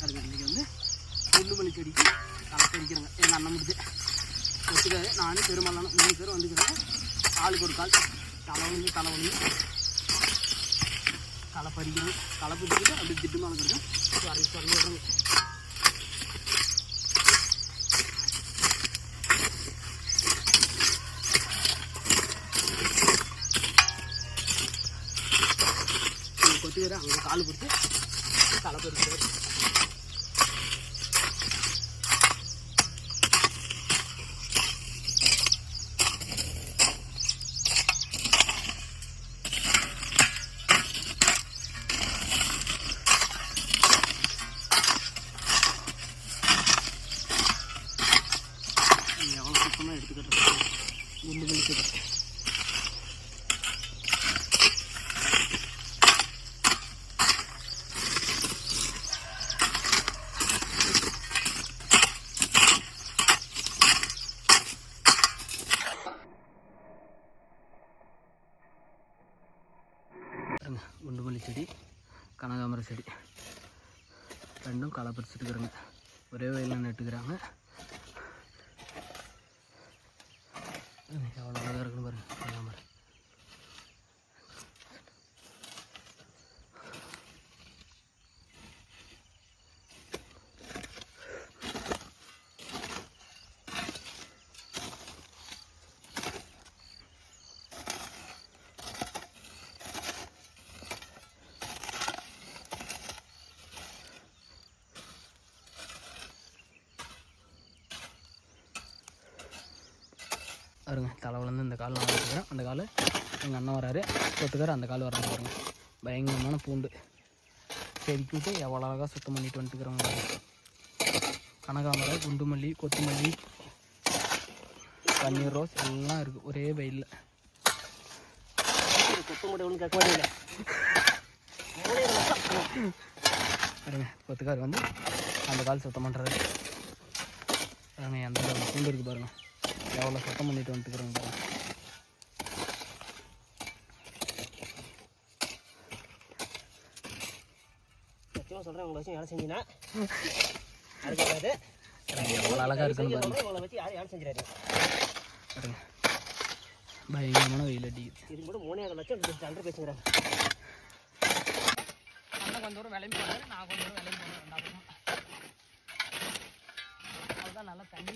பாருங்க இன்றைக்கி வந்து குண்டுமல்லி செடிக்கு களை பறிக்கிறேங்க எங்கள் அண்ணன் முடிச்சு ஒத்துக்காது. நானும் பெருமாளான மூணு பேரும் வந்துக்கிறேன் ஆளுக்கு ஒரு கால். தலை வந்து தலை வந்து களை பறிக்கிறேன் களை பிடிச்சிட்டு அப்படி திட்டு மேலே கிடைக்கும் வரி சொல்லி விடுறேங்க கொத்துக்கிற அங்கே கால் பிடிச்சி களை பறிக்கிறார் எவ்வளோ எடுத்துக்கிட்டு குண்டு குளிக்குது குண்டுமல்லி செடி கனகாமர செடி. ரெண்டும் களை பறிச்சுட்டுக்கிறேங்க ஒரே வயலில் நட்டுக்கிறாங்க. எவ்வளோ அழகாக இருக்குன்னு வருங்க கனகாமரம் தலைவலேருந்து இந்த கால் நான் வச்சுக்கிறேன் அந்த கால் எங்கள் அண்ணன் வராரு கொத்துக்கார் அந்த கால் வராது பாருங்க. பயங்கரமான பூண்டு. செதுக்கி விட்டு எவ்வளோ அழகாக சுத்தம் பண்ணிட்டு வந்துட்டுக்கிறவங்க பாருங்க. கனகாமரம் குண்டுமல்லி கொத்துமல்லி பன்னீர் ரோஸ் எல்லாம் இருக்குது ஒரே பயிலில் ஒன்றும் கேட்க பாருங்க கொத்துக்கார் வந்து அந்த கால் சுத்தம் பண்ணுறாரு பாருங்க எந்த பூண்டு இருக்குது பாருங்க. எவ்வளோ சுத்தம் பண்ணிட்டு வந்துட்டுக்கிறோங்க சத்தியமாக சொல்கிறேன் உங்களை வச்சு வேலை செஞ்சினா? பாருங்க, எவ்வளோ அழகாக இருக்குன்னு பாருங்க. உங்களை வச்சு யாரும் வேலை பாருங்க. பயங்கரமான வெயில் அடிக்குது. இது கூட மூணே லட்சம் ரெண்டு பேசுங்கிறாங்க அண்ணன் கொஞ்சம் தூரம் விளையும் போனாரு நான் கொஞ்சம் தூரம் விளையும் போனேன் ரெண்டாவது அதுதான் நல்லா தண்ணி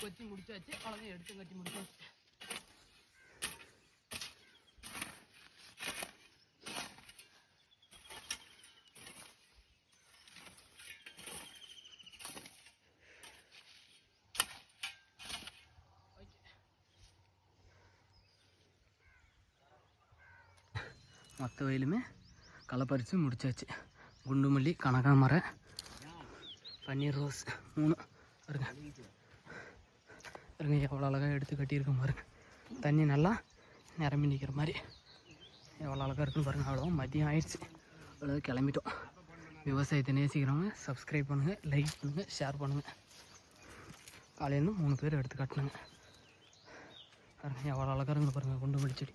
கொத்தி முடிச்சாச்சு. அவ்வளோதான் எடுத்து கட்டி முடிச்சாச்சு. மொத்த வயலுமே களை பறித்து முடிச்சாச்சு குண்டுமல்லி கனகாமரம் பன்னீர் ரோஸ் மூணு. பாருங்க பாருங்க எவ்வளோ அழகாக எடுத்து கட்டியிருக்கோம் பாருங்க. தண்ணி நல்லா நிரம்பி நிற்கிற மாதிரி. எவ்வளோ அழகாக இருக்குன்னு பாருங்கள் அவ்வளோ மதியம் ஆயிடுச்சு. அவ்வளோ கிளம்பிட்டோம். விவசாயத்தை நேசிக்கிறவங்க சப்ஸ்கிரைப் பண்ணுங்கள் லைக் பண்ணுங்கள் ஷேர் பண்ணுங்கள் காலையிலேருந்து மூணு பேர் எடுத்து கட்டினாங்க. பாருங்கள் எவ்வளோ அழகாக இருக்குன்னு பாருங்கள் குண்டு செடி